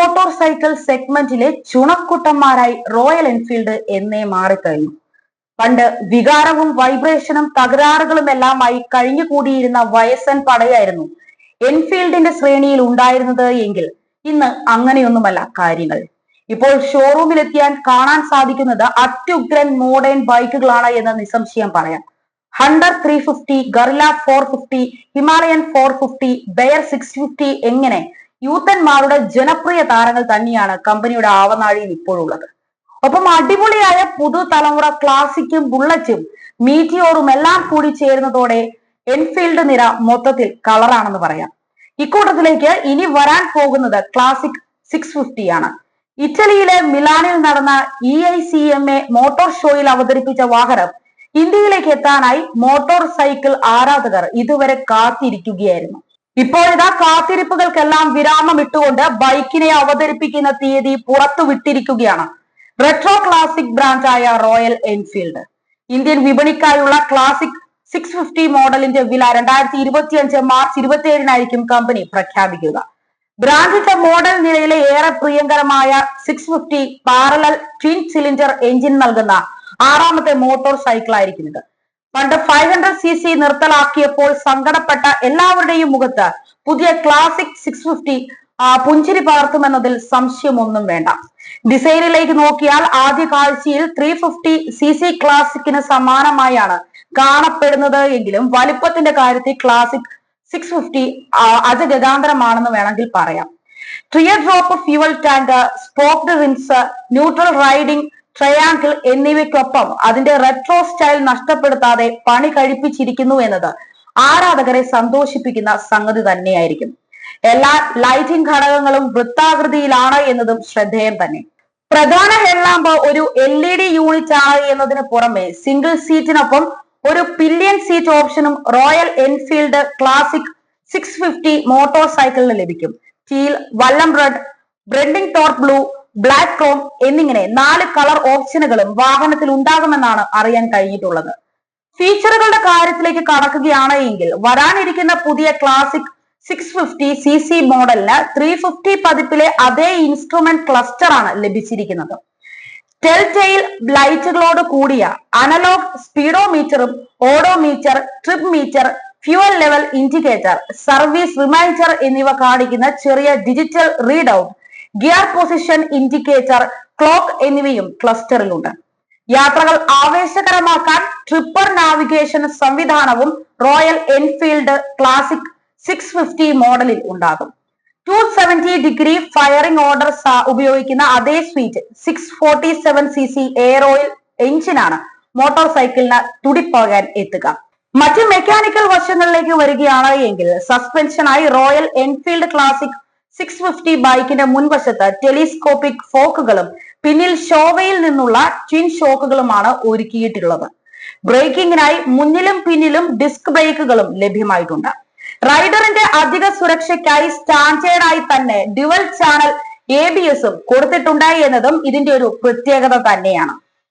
Motor cycle സെഗ്മെന്റിലെ ചുണക്കുട്ടന്മാരായി Royal Enfield എന്നേ മാറിക്കഴിഞ്ഞു. പണ്ട് വികാരവും വൈബ്രേഷനും തകരാറുകളും എല്ലാമായി കഴിഞ്ഞുകൂടിയിരുന്ന വയസ്സൻ പടയായിരുന്നു എൻഫീൽഡിന്റെ ശ്രേണിയിൽ ഉണ്ടായിരുന്നത് എങ്കിൽ ഇന്ന് അങ്ങനെയൊന്നുമല്ല കാര്യങ്ങൾ. ഇപ്പോൾ ഷോറൂമിലെത്തിയാൻ കാണാൻ സാധിക്കുന്നത് അത്യുഗ്രൻ മോഡേൺ ബൈക്കുകളാണ് എന്ന് നിസ്സംശയം പറയാം. Hunter three fifty Guerrilla four fifty Himalayan four fifty Bear six fifty എങ്ങനെ യൂത്തന്മാരുടെ ജനപ്രിയ താരങ്ങൾ തന്നെയാണ് കമ്പനിയുടെ ആവനാഴിയിൽ ഇപ്പോഴുള്ളത്. ഒപ്പം അടിപൊളിയായ പുതുതലമുറ ക്ലാസിക്കും ബുള്ളറ്റും മീറ്റിയോറും എല്ലാം കൂടി ചേരുന്നതോടെ എൻഫീൽഡ് നിര മൊത്തത്തിൽ കളറാണെന്ന് പറയാം. ഇക്കൂട്ടത്തിലേക്ക് ഇനി വരാൻ പോകുന്നത് ക്ലാസിക് സിക്സ് ഫിഫ്റ്റി ആണ്. ഇറ്റലിയിലെ മിലാനിൽ നടന്ന E I C M A motor ഷോയിൽ അവതരിപ്പിച്ച വാഹനം ഇന്ത്യയിലേക്ക് എത്താനായി മോട്ടോർ സൈക്കിൾ ആരാധകർ ഇതുവരെ കാത്തിരിക്കുകയായിരുന്നു. ഇപ്പോഴിതാ കാത്തിരിപ്പുകൾക്കെല്ലാം വിരാമം ഇട്ടുകൊണ്ട് ബൈക്കിനെ അവതരിപ്പിക്കുന്ന തീയതി പുറത്തു വിട്ടിരിക്കുകയാണ് റെട്രോ ക്ലാസിക് ബ്രാൻഡായ റോയൽ എൻഫീൽഡ് ഇന്ത്യൻ വിപണിക്കായുള്ള ക്ലാസിക് സിക്സ് ഫിഫ്റ്റി മോഡലിന്റെ വില രണ്ടായിരത്തി ഇരുപത്തി അഞ്ച് മാർച്ച് ഇരുപത്തി ഏഴിനായിരിക്കും കമ്പനി പ്രഖ്യാപിക്കുക. ബ്രാൻഡിന്റെ മോഡൽ നിലയിലെ ഏറെ പ്രിയങ്കരമായ six fifty parallel twin cylinder engine നൽകുന്ന ആറാമത്തെ മോട്ടോർ സൈക്കിൾ ആയിരിക്കും ഇത് പണ്ട് ഫൈവ് ഹൺഡ്രഡ് സി സി നിർത്തലാക്കിയപ്പോൾ സങ്കടപ്പെട്ട എല്ലാവരുടെയും മുഖത്ത് പുതിയ ക്ലാസിക് സിക്സ് ഫിഫ്റ്റി പുഞ്ചിരി പകർത്തുമെന്നതിൽ സംശയമൊന്നും വേണ്ട. ഡിസൈനിലേക്ക് നോക്കിയാൽ ആദ്യ കാഴ്ചയിൽ ത്രീ ഫിഫ്റ്റി സി സി ക്ലാസിക്കിന് സമാനമായാണ് കാണപ്പെടുന്നത് എങ്കിലും വലിപ്പത്തിന്റെ കാര്യത്തിൽ ക്ലാസിക് സിക്സ് ഫിഫ്റ്റി അജഗതാന്തരമാണെന്ന് വേണമെങ്കിൽ പറയാം. Tear drop fuel tank spoked rims neutral riding triangle എന്നിവയ്ക്കൊപ്പം അതിന്റെ റെട്രോ സ്റ്റൈൽ നഷ്ടപ്പെടുത്താതെ പണി കഴിപ്പിച്ചിരിക്കുന്നു എന്നത് ആരാധകരെ സന്തോഷിപ്പിക്കുന്ന സംഗതി തന്നെയായിരിക്കും. എല്ലാ ലൈറ്റിംഗ് ഘടകങ്ങളും വൃത്താകൃതിയിലാണ് എന്നതും ശ്രദ്ധേയം തന്നെ. പ്രധാന ഹെഡ്ലാമ്പ് ഒരു എൽ ഇ ഡി യൂണിറ്റ് ആണ് എന്നതിന് പുറമെ സിംഗിൾ സീറ്റിനൊപ്പം ഒരു പില്യൻ സീറ്റ് ഓപ്ഷനും Royal Enfield classic six fifty motor സൈക്കിളിന് ലഭിക്കും. Steel Vallam red Bruntingthorpe blue black chrome എന്നിങ്ങനെ നാല് കളർ ഓപ്ഷനുകളും വാഹനത്തിൽ ഉണ്ടാകുമെന്നാണ് അറിയാൻ കഴിഞ്ഞിട്ടുള്ളത്. ഫീച്ചറുകളുടെ കാര്യത്തിലേക്ക് കടക്കുകയാണ് എങ്കിൽ വരാനിരിക്കുന്ന പുതിയ classic six fifty C C മോഡലിന് ത്രീ ഫിഫ്റ്റി പതിപ്പിലെ അതേ ഇൻസ്ട്രുമെന്റ് ക്ലസ്റ്റർ ആണ് ലഭിച്ചിരിക്കുന്നത്. ടെൽടെയിൽ ലൈറ്റുകളോട് കൂടിയ analogue സ്പീഡോമീറ്ററും odometer trip meter fuel level indicator service reminder എന്നിവ കാണിക്കുന്ന ചെറിയ digital read out gear position indicator clock എന്നിവയും ക്ലസ്റ്ററിലുണ്ട് യാത്രകൾ ആവേശകരമാക്കാൻ ട്രിപ്പർ നാവിഗേഷൻ സംവിധാനവും Royal Enfield classic six fifty മോഡലിൽ ഉണ്ടാകും. Two seventy degree firing order ഉപയോഗിക്കുന്ന അതേ sweet six forty seven C C air oil എഞ്ചിനാണ് മോട്ടോർ സൈക്കിളിന് തുടിപ്പോകാൻ എത്തുക. മറ്റ് മെക്കാനിക്കൽ വശങ്ങളിലേക്ക് വരികയാണ് എങ്കിൽ സസ്പെൻഷനായി Royal Enfield classic six fifty ബൈക്കിന്റെ മുൻവശത്ത് ടെലിസ്കോപ്പിക് ഫോക്കുകളും പിന്നിൽ ഷോവയിൽ നിന്നുള്ള ട്വിൻ ഷോക്കുകളുമാണ് ഒരുക്കിയിട്ടുള്ളത്. ബ്രേക്കിങ്ങിനായി മുന്നിലും പിന്നിലും ഡിസ്ക് ബ്രേക്കുകളും ലഭ്യമായിട്ടുണ്ട്. റൈഡറിന്റെ അധിക സുരക്ഷയ്ക്കായി സ്റ്റാൻഡേർഡായി തന്നെ ഡ്യുവൽ ചാനൽ എ ബി എസും കൊടുത്തിട്ടുണ്ട് എന്നതും ഇതിന്റെ ഒരു പ്രത്യേകത തന്നെയാണ്.